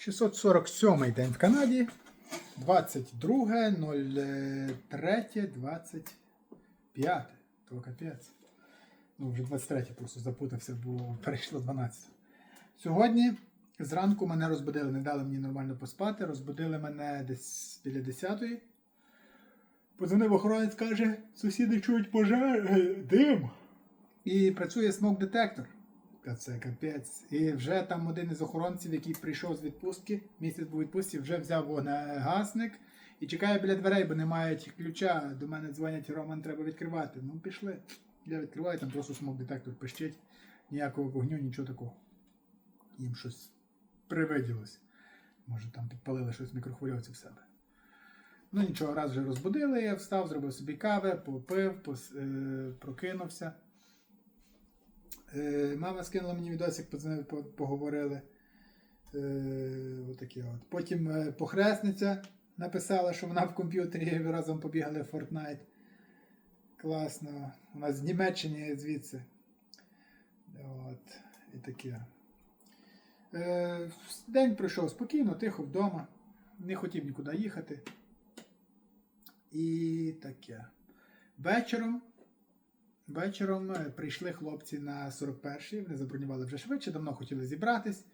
647 день в Канаді. 22.03.25. То капець. Ну, вже 23 просто запутався, бо перейшло 12. Сьогодні зранку мене розбудили, не дали мені нормально поспати. Розбудили мене десь біля 10-ї. Позвонив охоронець, каже, сусіди чують пожар, е, дим. І працює смок-детектор. Це капець. І вже там один із охоронців, який прийшов з відпустки, місяць був відпустці, вже взяв вогнегасник і чекає біля дверей, бо не мають ключа. До мене дзвонять, Роман, треба відкривати. Ну, пішли. Я відкриваю, там просто смок-детектор пищить, ніякого вогню, нічого такого. Їм щось привиділось. Може там підпалили щось мікрохвильовці в себе. Ну нічого, раз вже розбудили, я встав, зробив собі кави, попив, пос, е, прокинувся. Е, мама скинула мені відосик, подзвонили, по- поговорили. Е, отакі от. Потім е, похресниця написала, що вона в комп'ютері разом побігали в Fortnite. Класно. У нас з Німеччини звідси. От. І таке. День пройшов спокійно, тихо вдома. Не хотів нікуди їхати. І таке. Вечором. Вечором е, прийшли хлопці на 41-й, вони забронювали вже швидше, давно хотіли зібратись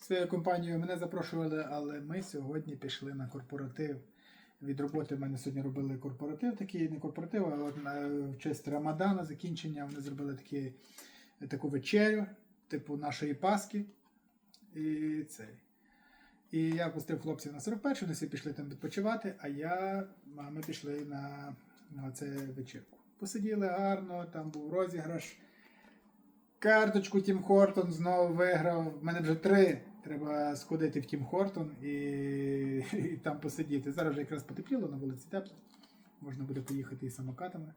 своєю компанією. Мене запрошували, але ми сьогодні пішли на корпоратив. Від роботи в мене сьогодні робили корпоратив, такий не корпоратив, а от в честь Рамадана, закінчення, вони зробили такі, таку вечерю, типу нашої Паски. І цей. І я пустив хлопців на 41, вони всі пішли там відпочивати, а я, ми пішли на, на це вечірку. Посиділи гарно, там був розіграш. Карточку Тім Хортон знову виграв. У мене вже три. Треба сходити в Тім Хортон і, і там посидіти. Зараз вже якраз потепліло, на вулиці тепло. Можна буде поїхати і самокатами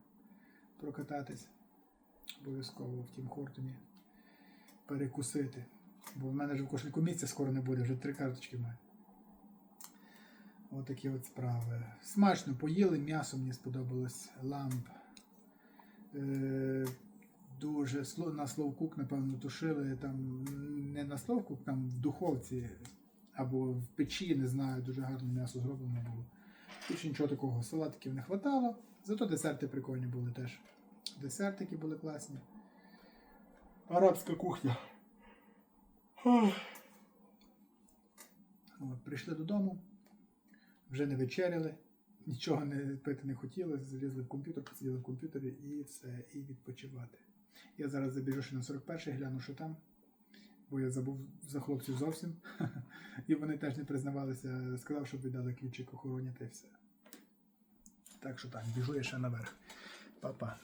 прокататись. Обов'язково в Тім Хортоні перекусити. Бо в мене вже в кошельку місця скоро не буде, вже три карточки маю. Отакі от справи. Смачно поїли, м'ясо мені сподобалось. Ламп. Е, дуже на Словкук, напевно, тушили там не на Словкук, там в духовці або в печі, не знаю, дуже гарне м'ясо зроблено було. Більше нічого такого. Салатиків не хватало. Зато десерти прикольні були теж. Десертики були класні. Арабська кухня. От, прийшли додому, вже не вечеряли, нічого не пити не хотіли, залізли в комп'ютер, посиділи в комп'ютері і все, і відпочивати. Я зараз забіжу ще на 41-й, гляну, що там, бо я забув за хлопців зовсім. І вони теж не признавалися, сказав, щоб віддали ключик охороні та й все. Так що так, біжу я ще наверх. Па-па.